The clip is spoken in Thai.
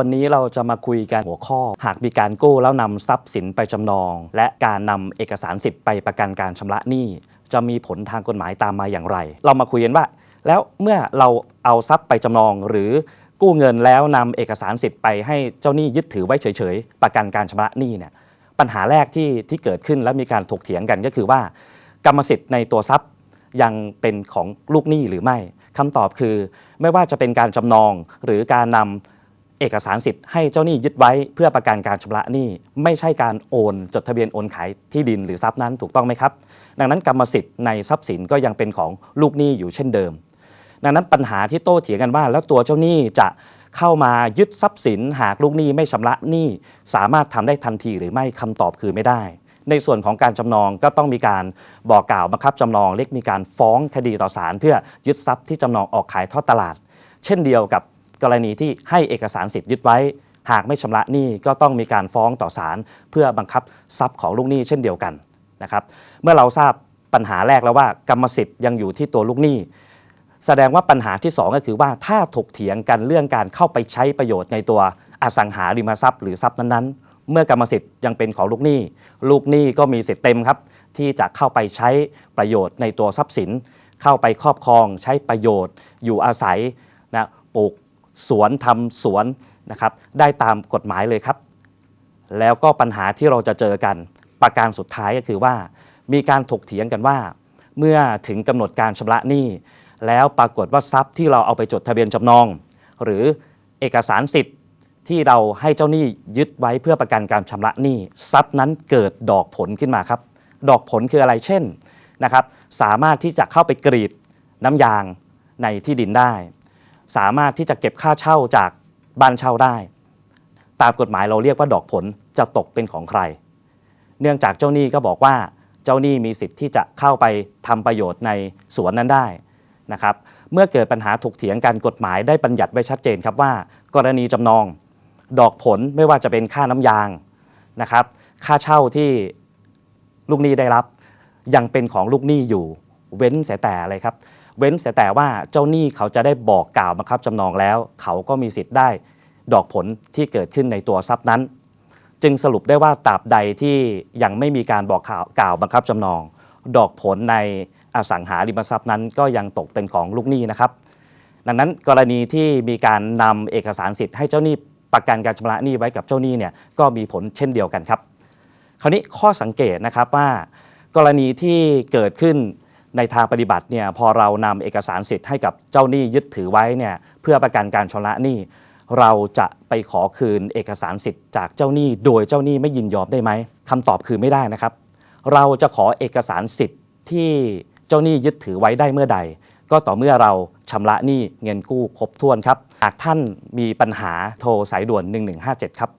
วันนี้เราจะมาคุยกันหัวข้อ หากมีการกู้แล้วนำทรัพย์สินไปจำนอง และการนำเอกสารสิทธิ์ไปประกันการชำระหนี้ จะมีผลทางกฎหมายตามมาอย่างไร เรามาคุยกันว่า แล้วเมื่อเราเอาทรัพย์ไปจำนองหรือกู้เงินแล้วนำเอกสารสิทธิ์ไปให้เจ้าหนี้ยึดถือไว้เฉยๆ ประกันการชำระหนี้เนี่ยปัญหาแรกที่ที่เกิดขึ้นและมีการถกเถียงกันก็คือว่า กรรมสิทธิ์ในตัวทรัพย์ยังเป็นของลูกหนี้หรือไม่คำตอบคือ ไม่ว่าจะเป็นการจำนองหรือการนำ เอกสารสิทธิ์ให้เจ้าหนี้ยึดไว้เพื่อประกันการชำระหนี้ ไม่ใช่การโอน จดทะเบียนโอนขายที่ดินหรือทรัพย์นั้นถูกต้องไหมครับ ดังนั้นกรรมสิทธิ์ในทรัพย์สินก็ยังเป็นของลูกหนี้อยู่เช่นเดิม ดังนั้นปัญหาที่โต้เถียงกันว่า แล้วตัวเจ้าหนี้จะเข้ามายึดทรัพย์สิน หากลูกหนี้ไม่ชำระหนี้ สามารถทำได้ทันทีหรือไม่คำตอบคือไม่ได้ ในส่วนของการจำนองก็ต้องมีการบอกกล่าวบังคับจำนองเรียกมีการฟ้องคดีต่อศาลเพื่อยึดทรัพย์ที่จำนองออกขายทอดตลาด เช่นเดียวกับ กรณีที่ให้เอกสารสิทธิ์ยึดไว้ หากไม่ชำระหนี้ก็ต้องมีการฟ้องต่อศาลเพื่อบังคับทรัพย์ของลูกหนี้เช่นเดียวกันนะครับเมื่อเราทราบปัญหาแรกแล้วว่ากรรมสิทธิ์ยังอยู่ที่ตัวลูกหนี้ แสดงว่าปัญหาที่ 2 ก็คือว่าถ้าถกเถียงกันเรื่องการเข้าไปใช้ประโยชน์ในตัวอสังหาริมทรัพย์หรือทรัพย์นั้นๆ เมื่อกรรมสิทธิ์ยังเป็นของลูกหนี้ ลูกหนี้ก็มีสิทธิ์เต็มครับ ที่จะเข้าไปใช้ประโยชน์ในตัวทรัพย์สิน เข้าไปครอบครอง ใช้ประโยชน์ อยู่อาศัยนะปลูก สวนทำสวนนะครับได้ตามกฎหมายเลยครับ แล้วก็ปัญหาที่เราจะเจอกัน ประการสุดท้ายก็คือว่า มีการถกเถียงกันว่า เมื่อถึงกำหนดการชำระหนี้ แล้วปรากฏว่าทรัพย์ที่เราเอาไปจดทะเบียนจำนอง หรือเอกสารสิทธิ์ที่เราให้เจ้าหนี้ยึดไว้เพื่อประกันการชำระหนี้ ทรัพย์นั้นเกิดดอกผลขึ้นมาครับ ดอกผลคืออะไรเช่นนะครับ สามารถที่จะเข้าไปกรีดน้ำยางในที่ดินได้ สามารถที่จะเก็บค่าเช่าจากบ้านเช่าได้ ตามกฎหมายเราเรียกว่าดอกผลจะตกเป็นของใคร เนื่องจากเจ้าหนี้ก็บอกว่าเจ้าหนี้มีสิทธิ์ที่จะเข้าไปทำประโยชน์ในสวนนั้นได้นะครับเมื่อเกิดปัญหาถกเถียงกันกฎหมายได้บัญญัติไว้ชัดเจนครับว่า กรณีจำนอง ดอกผลไม่ว่าจะเป็นค่าน้ำยางนะครับ ค่าเช่าที่ลูกหนี้ได้รับ ยังเป็นของลูกหนี้อยู่ เว้นเสียแต่อะไรครับ เว้นเสียแต่ว่าเจ้าหนี้เขาจะได้บอกกล่าวบังคับจำนองแล้ว เขาก็มีสิทธิ์ได้ดอกผลที่เกิดขึ้นในตัวทรัพย์นั้น จึงสรุปได้ว่าตราบใดที่ยังไม่มีการบอกข่าวกล่าวบังคับจำนอง ดอกผลในอสังหาริมทรัพย์นั้นก็ยังตกเป็นของลูกหนี้นะครับ ดังนั้นกรณีที่มีการนำเอกสารสิทธิ์ให้เจ้าหนี้ประกันการชำระหนี้ไว้กับเจ้าหนี้เนี่ยก็มีผลเช่นเดียวกันครับ คราวนี้ข้อสังเกตนะครับว่า กรณีที่เกิดขึ้น ในทางปฏิบัติเนี่ยพอเรานำเอกสารสิทธิ์ให้กับเจ้าหนี้ยึดถือไว้เนี่ยเพื่อประกันการชำระหนี้ เราจะไปขอคืนเอกสารสิทธิ์จากเจ้าหนี้ โดยเจ้าหนี้ไม่ยินยอมได้ไหมคำตอบคือไม่ได้นะครับ เราจะขอเอกสารสิทธิ์ที่เจ้าหนี้ยึดถือไว้ได้เมื่อใด ก็ต่อเมื่อเราชำระหนี้เงินกู้ครบถ้วนครับหากท่านมีปัญหาโทรสายด่วน 1157 ครับ